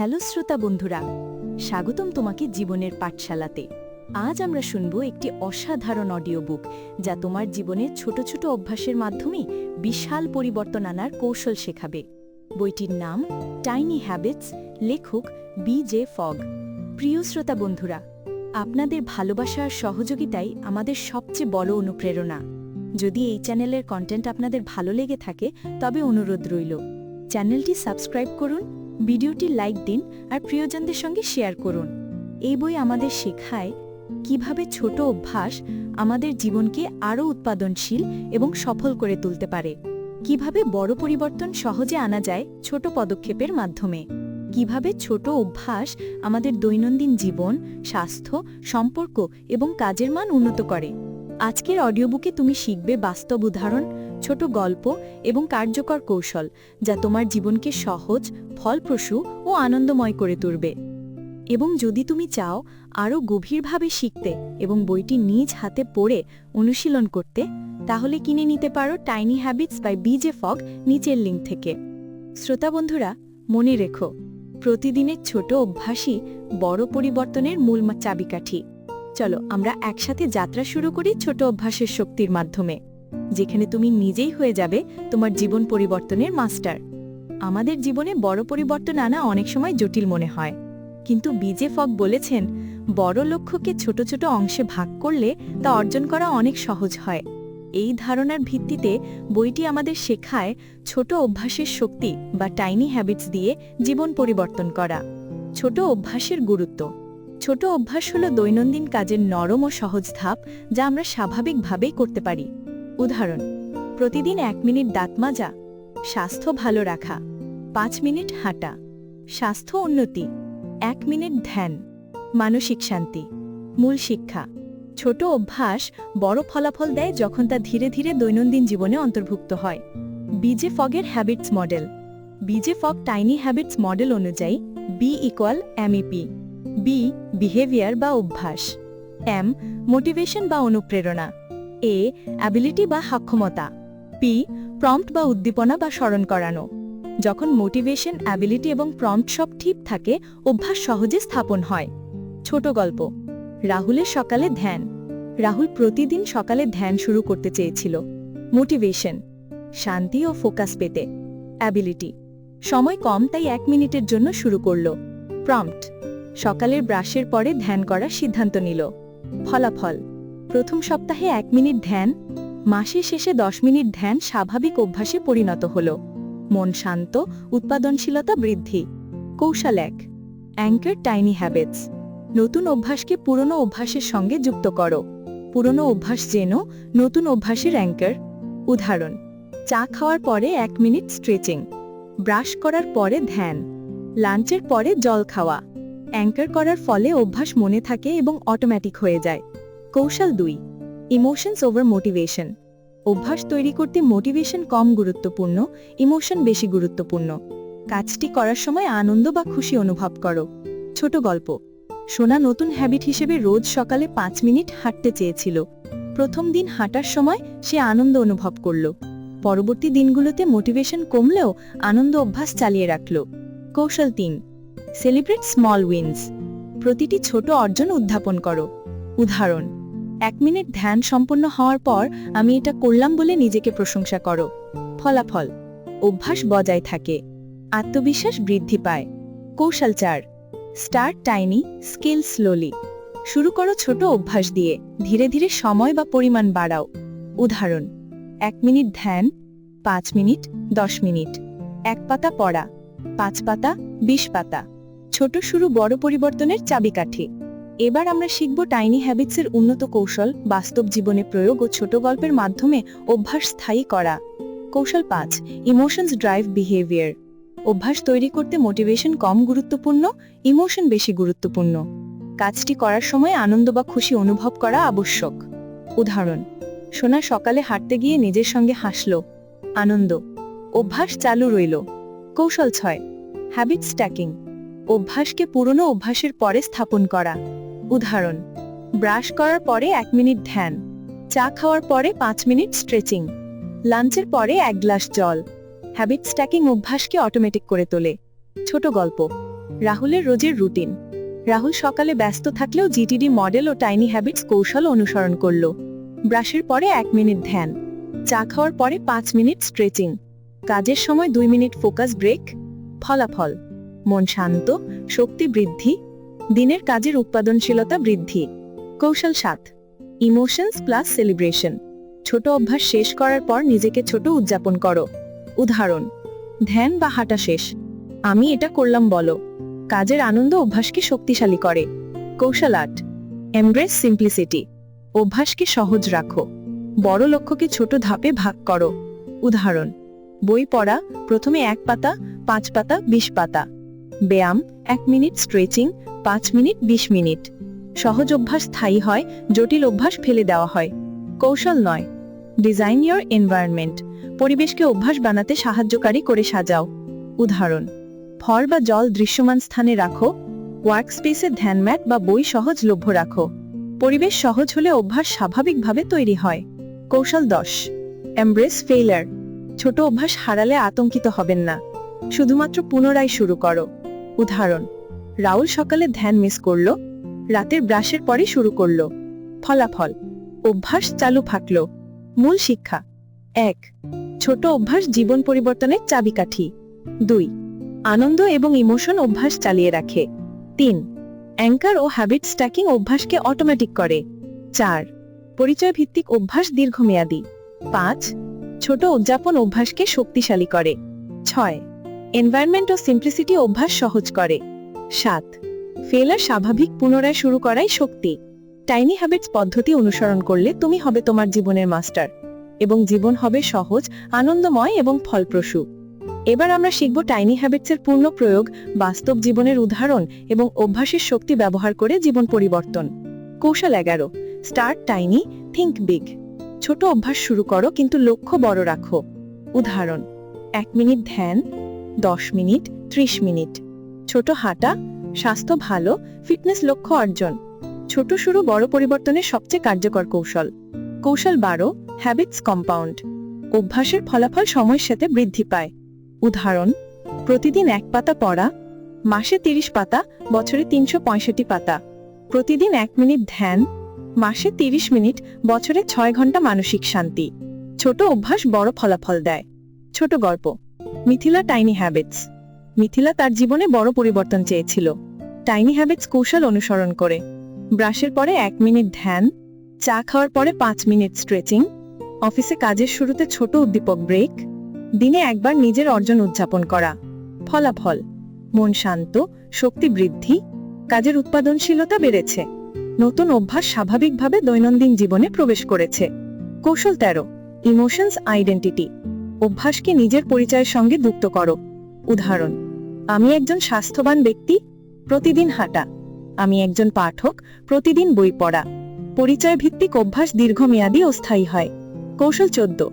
Hello শ্রোতা বন্ধুরা, স্বাগতম তোমাকে জীবনের পাঠশালাতে। আজ আমরা শুনব একটি অসাধারণ অডিও বুক যা তোমার জীবনে ছোট ছোট অভ্যাসের মাধ্যমে বিশাল পরিবর্তন আনার কৌশল শেখাবে। বইটির নাম টাইনি হ্যাবিটস লেখক বি জে ফগ প্রিয় শ্রোতা বন্ধুরা, আপনাদের ভালোবাসা আর সহযোগিতাই আমাদের সবচেয়ে বড় অনুপ্রেরণা। যদি এই চ্যানেলের কন্টেন্ট আপনাদের ভালো লেগে থাকে, তবে অনুরোধ রইল। চ্যানেলটি সাবস্ক্রাইব করুন ভিডিওটি লাইক দিন আর প্রিয়জনদের সঙ্গে শেয়ার করুন। এই বই আমাদের শেখায় কীভাবে ছোট অভ্যাস আমাদের জীবনকে আরও উৎপাদনশীল এবং সফল করে তুলতে পারে। কীভাবে বড় পরিবর্তন সহজে আনা যায় ছোট পদক্ষেপের মাধ্যমে। কীভাবে ছোট অভ্যাস আমাদের দৈনন্দিন জীবন, স্বাস্থ্য, সম্পর্ক এবং কাজের মান উন্নত করে। আজকের অডিওবুকে তুমি শিখবে বাস্তব উদাহরণ ছোট গল্প এবং কার্যকর কৌশল যা তোমার জীবনকে সহজ, ফলপ্রসূ ও আনন্দময় করে তুলবে। এবং যদি তুমি চাও আরও গভীরভাবে শিখতে এবং বইটি নিজ হাতে পড়ে অনুশীলন করতে, তাহলে কিনে নিতে পারো tiny habits by BJ Fogg নিচের লিঙ্ক থেকে। শ্রোতা বন্ধুরা, মনে রেখো, প্রতিদিনের ছোট অভ্যাসই বড় পরিবর্তনের মূল চাবিকাঠি। চলো আমরা একসাথে যাত্রা শুরু করি ছোট অভ্যাসের শক্তির মাধ্যমে। যেখানে তুমি নিজেই হয়ে যাবে তোমার জীবন পরিবর্তনের মাস্টার। আমাদের জীবনে বড় পরিবর্তন আনা অনেক সময় জটিল মনে হয়। কিন্তু বিজে ফক বলেছেন, বড় লক্ষ্যকে ছোট ছোট অংশে ভাগ করলে তা অর্জন করা অনেক সহজ হয়। এই ধারণার ভিত্তিতে বইটি আমাদের শেখায় ছোট অভ্যাসের শক্তি বা টাইনি হ্যাবিটস দিয়ে জীবন পরিবর্তন করা। ছোট অভ্যাসের গুরুত্ব। ছোট অভ্যাস হল দৈনন্দিন কাজের নরম ও সহজ ধাপ যা আমরা স্বাভাবিকভাবেই করতে পারি। উদাহরণ, প্রতিদিন এক মিনিট দাঁত মাজা, স্বাস্থ্য ভালো রাখা, পাঁচ মিনিট হাঁটা, স্বাস্থ্য উন্নতি, এক মিনিট ধ্যান, মানসিক শান্তি, মূল শিক্ষা, ছোট অভ্যাস বড় ফলাফল দেয় যখন তা ধীরে ধীরে দৈনন্দিন জীবনে অন্তর্ভুক্ত হয়। বিজে ফগের habits model BJ Fogg tiny habits model অনুযায়ী B equal MEP B behaviour বা অভ্যাস এম মোটিভেশন বা অনুপ্রেরণা। এ অ্যাবিলিটি বা সক্ষমতা পি প্রম্পট বা উদ্দীপনা বা স্মরণ করানো। যখন মোটিভেশন অ্যাবিলিটি এবং প্রম্পট সব ঠিক থাকে, অভ্যাস সহজে স্থাপন হয়। ছোট গল্প, রাহুলের সকালে ধ্যান। রাহুল প্রতিদিন সকালে ধ্যান শুরু করতে চেয়েছিল। মোটিভেশন শান্তি ও ফোকাস পেতে। অ্যাবিলিটি সময় কম তাই এক মিনিটের জন্য শুরু করল। প্রম্পট সকালের ব্রাশের পরে ধ্যান করার সিদ্ধান্ত নিল। ফলাফল প্রথম সপ্তাহে এক মিনিট ধ্যান, মাসের শেষে দশ মিনিট ধ্যান স্বাভাবিক অভ্যাসে পরিণত হল। মন শান্ত, উৎপাদনশীলতা বৃদ্ধি। কৌশল এক অ্যাঙ্কার টাইনি হ্যাবিটস নতুন অভ্যাসকে পুরনো অভ্যাসের সঙ্গে যুক্ত করো। পুরনো অভ্যাস যেন নতুন অভ্যাসের অ্যাঙ্কার উদাহরণ, চা খাওয়ার পরে এক মিনিট স্ট্রেচিং ব্রাশ করার পরে ধ্যান। লাঞ্চের পরে জল খাওয়া। অ্যাঙ্কার করার ফলে অভ্যাস মনে থাকে এবং অটোমেটিক হয়ে যায়। কৌশল দুই ইমোশনস ওভার মোটিভেশন অভ্যাস তৈরি করতে মোটিভেশন কম গুরুত্বপূর্ণ ইমোশন বেশি গুরুত্বপূর্ণ। কাজটি করার সময় আনন্দ বা খুশি অনুভব করো। ছোট গল্প, সোনা নতুন হ্যাবিট হিসেবে রোজ সকালে পাঁচ মিনিট হাঁটতে চেয়েছিল। প্রথম দিন হাঁটার সময় সে আনন্দ অনুভব করল। পরবর্তী দিনগুলোতে মোটিভেশন কমলেও আনন্দ অভ্যাস চালিয়ে রাখল। কৌশল তিন সেলিব্রেট স্মল উইন্স প্রতিটি ছোট অর্জন উদ্যাপন করো। উদাহরণ এক মিনিট ধ্যান সম্পন্ন হওয়ার পর আমি এটা করলাম বলে নিজেকে প্রশংসা করো। ফলাফল, অভ্যাস বজায় থাকে। আত্মবিশ্বাস বৃদ্ধি পায়। কৌশল চার স্টার্ট টাইনি স্কিল স্লোলি শুরু করো ছোট অভ্যাস দিয়ে, ধীরে ধীরে সময় বা পরিমাণ বাড়াও। উদাহরণ, এক মিনিট ধ্যান, পাঁচ মিনিট, দশ মিনিট। এক পাতা পড়া, পাঁচ পাতা, বিশ পাতা। ছোট শুরু বড় পরিবর্তনের চাবিকাঠি। এবার আমরা শিখব টাইনি হ্যাবিটসের উন্নত কৌশল, বাস্তব জীবনে প্রয়োগ ও ছোট গল্পের মাধ্যমে অভ্যাস স্থায়ী করা। কৌশল পাঁচ ইমোশনস ড্রাইভ বিহেভিয়ার অভ্যাস তৈরি করতে মোটিভেশন কম গুরুত্বপূর্ণ ইমোশন বেশি গুরুত্বপূর্ণ। কাজটি করার সময় আনন্দ বা খুশি অনুভব করা আবশ্যক। উদাহরণ, সোনা সকালে হাঁটতে গিয়ে নিজের সঙ্গে হাসল। আনন্দ, অভ্যাস চালু রইল। কৌশল ছয় হ্যাবিট স্ট্যাকিং অভ্যাসকে পুরনো অভ্যাসের পরে স্থাপন করা। উদাহরণ, ব্রাশ করার পরে এক মিনিট ধ্যান, চা খাওয়ার পরে পাঁচ মিনিট স্ট্রেচিং, লাঞ্চের পরে এক গ্লাস জল হ্যাবিট স্ট্যাকিং অভ্যাসকে অটোমেটিক করে তোলে। ছোট গল্প, রাহুলের রোজের রুটিন রাহুল সকালে ব্যস্ত থাকলেও জিটিডি মডেল ও টাইনি হ্যাবিটস কৌশল অনুসরণ করল। ব্রাশের পরে এক মিনিট ধ্যান, চা খাওয়ার পরে পাঁচ মিনিট স্ট্রেচিং কাজের সময় দুই মিনিট ফোকাস ব্রেক ফলাফল, মন শান্ত, শক্তি বৃদ্ধি দিনের কাজের উৎপাদনশীলতা বৃদ্ধি। কৌশল সাত। Emotions plus celebration. ছোট অভ্যাস শেষ করার পর নিজেকে ছোট উদযাপন করো। উদাহরণ, ধ্যান বা হাঁটা শেষ। আমি এটা করলাম বলো। কাজের আনন্দ অভ্যাসকে শক্তিশালী করে। কৌশল আট। এমব্রেস সিম্পলিসিটি অভ্যাসকে সহজ রাখো। বড় লক্ষ্যকে ছোট ধাপে ভাগ করো। উদাহরণ, বই পড়া, প্রথমে এক পাতা, পাঁচ পাতা, বিশ পাতা। ব্যায়াম, এক মিনিট স্ট্রেচিং পাঁচ মিনিট, বিশ মিনিট। সহজ অভ্যাস স্থায়ী হয়, জটিল অভ্যাস ফেলে দেওয়া হয়। কৌশল নয়। Design your environment. পরিবেশকে অভ্যাস বানাতে সাহায্যকারী করে সাজাও। উদাহরণ ফর বা জল দৃশ্যমান স্থানে রাখো। ওয়ার্ক স্পেসে ধ্যান ম্যাট বা বই সহজলভ্য রাখো। পরিবেশ সহজ হলে অভ্যাস স্বাভাবিকভাবে তৈরি হয়। কৌশল দশ এমব্রেস ফেইলার ছোট অভ্যাস হারালে আতঙ্কিত হবেন না। শুধুমাত্র পুনরায় শুরু করো। উদাহরণ রাহুল সকালে ধ্যান মিস করল, রাতের ব্রাশের পরে শুরু করল। ফলাফল, অভ্যাস চালু থাকল। মূল শিক্ষা, এক, ছোট অভ্যাস জীবন পরিবর্তনের চাবিকাঠি। দুই, আনন্দ এবং ইমোশন অভ্যাস চালিয়ে রাখে। তিন অ্যাঙ্কার ও হ্যাবিট স্ট্যাকিং অভ্যাসকে অটোমেটিক করে। চার পরিচয় ভিত্তিক অভ্যাস দীর্ঘমেয়াদী। পাঁচ, ছোট উদযাপন অভ্যাসকে শক্তিশালী করে। ছয় এনভায়রনমেন্ট ও সিম্পলিসিটি অভ্যাস সহজ করে। সাত। ফেলা স্বাভাবিক পুনরায় শুরু করাই শক্তি। টাইনি হ্যাবিটস পদ্ধতি অনুসরণ করলে তুমি হবে তোমার জীবনের মাস্টার এবং জীবন হবে সহজ, আনন্দময় এবং ফলপ্রসূ। এবার আমরা শিখব টাইনি হ্যাবিটসের পূর্ণ প্রয়োগ, বাস্তব জীবনের উদাহরণ এবং অভ্যাসের শক্তি ব্যবহার করে জীবন পরিবর্তন। কৌশল এগারো। স্টার্ট টাইনি থিঙ্ক বিগ ছোট অভ্যাস শুরু করো কিন্তু লক্ষ্য বড় রাখো। উদাহরণ, এক মিনিট ধ্যান, দশ মিনিট, ত্রিশ মিনিট। ছোট হাঁটা, স্বাস্থ্য ভালো, ফিটনেস লক্ষ্য অর্জন। ছোট শুরু বড় পরিবর্তনের সবচেয়ে কার্যকর কৌশল। কৌশল বারো হ্যাবিটস কম্পাউন্ড অভ্যাসের ফলাফল সময়ের সাথে বৃদ্ধি পায়। উদাহরণ, প্রতিদিন এক পাতা পড়া, মাসে তিরিশ পাতা, বছরে তিনশো পঁয়ষট্টি পাতা। প্রতিদিন এক মিনিট ধ্যান, মাসে তিরিশ মিনিট, বছরে ছয় ঘণ্টা মানসিক শান্তি। ছোট অভ্যাস বড় ফলাফল দেয়। ছোট গল্প, মিথিলা টাইনি হ্যাবিটস। মিথিলা তার জীবনে বড় পরিবর্তন চেয়েছিল। টাইনি হ্যাবিটস কৌশল অনুসরণ করে। ব্রাশের পরে এক মিনিট ধ্যান, চা খাওয়ার পরে পাঁচ মিনিট স্ট্রেচিং অফিসে কাজের শুরুতে ছোট উদ্দীপক ব্রেক দিনে একবার নিজের অর্জন উদযাপন করা। ফলাফল, মন শান্ত, শক্তি বৃদ্ধি, কাজের উৎপাদনশীলতা বেড়েছে। নতুন অভ্যাস স্বাভাবিকভাবে দৈনন্দিন জীবনে প্রবেশ করেছে। কৌশল তেরো ইমোশনস আইডেন্টিটি অভ্যাসকে নিজের পরিচয়ের সঙ্গে যুক্ত করো। উদাহরণ আমি একজন স্বাস্থ্যবান ব্যক্তি, প্রতিদিন হাঁটা। আমি একজন পাঠক, প্রতিদিন বই পড়া। পরিচয় ভিত্তিক অভ্যাস দীর্ঘমেয়াদী ও স্থায়ী হয়। কৌশল চোদ্দ।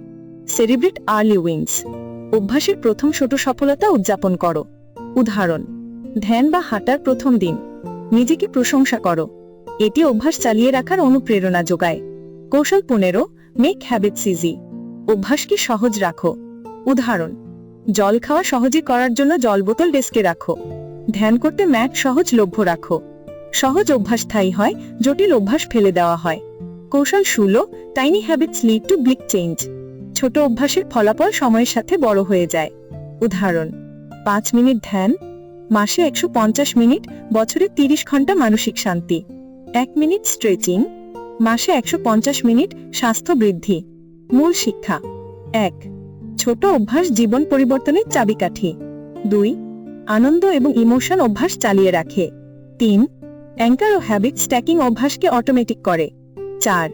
সেলিব্রেট আর্লি উইন্স অভ্যাসের প্রথম ছোট সফলতা উদযাপন করো। উদাহরণ, ধ্যান বা হাঁটার প্রথম দিন। নিজেকে প্রশংসা করো। এটি অভ্যাস চালিয়ে রাখার অনুপ্রেরণা যোগায়। কৌশল পনেরো, মেক হ্যাবিটস ইজি। অভ্যাসকে সহজ রাখো। উদাহরণ জল খাওয়া সহজে করার জন্য জল বোতল ডেস্কে রাখো। ধ্যান করতে ম্যাট সহজ লভ্য রাখো। সহজ অভ্যাস স্থায়ী হয়, জটিল অভ্যাস ফেলে দেওয়া হয়। কৌশল ষোলো tiny habits lead to big change ছোট অভ্যাসের ফলাফল সময়ের সাথে বড় হয়ে যায়। উদাহরণ, পাঁচ মিনিট ধ্যান, মাসে একশো পঞ্চাশ মিনিট, বছরে তিরিশ ঘণ্টা মানসিক শান্তি। এক মিনিট স্ট্রেচিং মাসে একশো পঞ্চাশ মিনিট, স্বাস্থ্য বৃদ্ধি। মূল শিক্ষা, এক ছোট অভ্যাস জীবন পরিবর্তনের চাবিকাঠি। দুই, আনন্দ এবং ইমোশন অভ্যাস চালিয়ে রাখে। তিন, অ্যাঙ্কার ও হ্যাবিট স্ট্যাকিং অভ্যাসকে অটোমেটিক করে। চার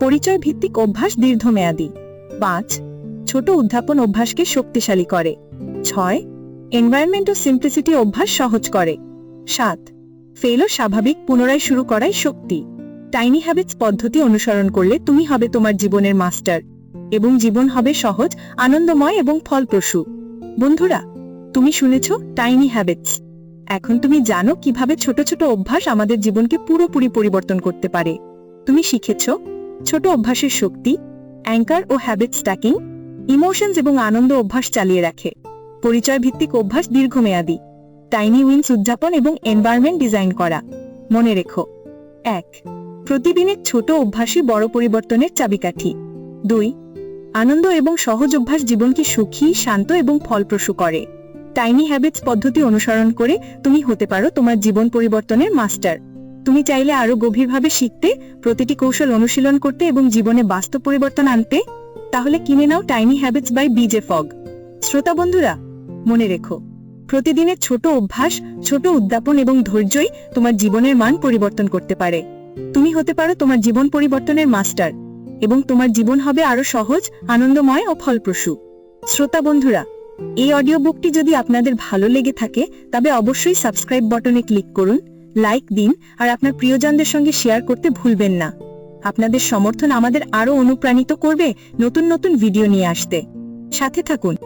পরিচয় ভিত্তিক অভ্যাস দীর্ঘমেয়াদী। পাঁচ, ছোট উদ্যাপন অভ্যাসকে শক্তিশালী করে। ছয় এনভায়রনমেন্ট ও সিম্পলিসিটি অভ্যাস সহজ করে। সাত ফেলো স্বাভাবিক পুনরায় শুরু করাই শক্তি। টাইনি হ্যাবিটস পদ্ধতি অনুসরণ করলে তুমি হবে তোমার জীবনের মাস্টার এবং জীবন হবে সহজ, আনন্দময় এবং ফলপ্রসূ। বন্ধুরা, তুমি শুনেছ টাইনি হ্যাবিটস এখন তুমি জানো কীভাবে ছোট ছোট অভ্যাস আমাদের জীবনকে পুরোপুরি পরিবর্তন করতে পারে। তুমি শিখেছ ছোট অভ্যাসের শক্তি অ্যাঙ্কার ও হ্যাবিট স্ট্যাকিং ইমোশনস এবং আনন্দ অভ্যাস চালিয়ে রাখে। পরিচয় ভিত্তিক অভ্যাস দীর্ঘমেয়াদী। টাইনি উইন্স উদযাপন এবং এনভায়রনমেন্ট ডিজাইন করা। মনে রেখো, এক, প্রতিদিনের ছোট অভ্যাসই বড় পরিবর্তনের চাবিকাঠি। দুই আনন্দ এবং সহজ অভ্যাস জীবনকে সুখী, শান্ত এবং ফলপ্রসূ করে। টাইনি হ্যাবিটস পদ্ধতি অনুসরণ করে তুমি হতে পারো তোমার জীবন পরিবর্তনের মাস্টার। তুমি চাইলে আরও গভীরভাবে শিখতে, প্রতিটি কৌশল অনুশীলন করতে এবং জীবনে বাস্তব পরিবর্তন আনতে। তাহলে কিনে নাও Tiny Habits by BJ Fogg শ্রোতা বন্ধুরা, মনে রেখো, প্রতিদিনের ছোট অভ্যাস, ছোট উদ্যাপন এবং ধৈর্যই তোমার জীবনের মান পরিবর্তন করতে পারে। তুমি হতে পারো তোমার জীবন পরিবর্তনের মাস্টার। এবং তোমার জীবন হবে আরও সহজ, আনন্দময় ও ফলপ্রসূ। শ্রোতা বন্ধুরা, এই অডিও বুকটি যদি আপনাদের ভালো লেগে থাকে, তবে অবশ্যই সাবস্ক্রাইব বটনে ক্লিক করুন, লাইক দিন, আর আপনার প্রিয়জনদের সঙ্গে শেয়ার করতে ভুলবেন না। আপনাদের সমর্থন আমাদের আরও অনুপ্রাণিত করবে নতুন নতুন ভিডিও নিয়ে আসতে। সাথে থাকুন।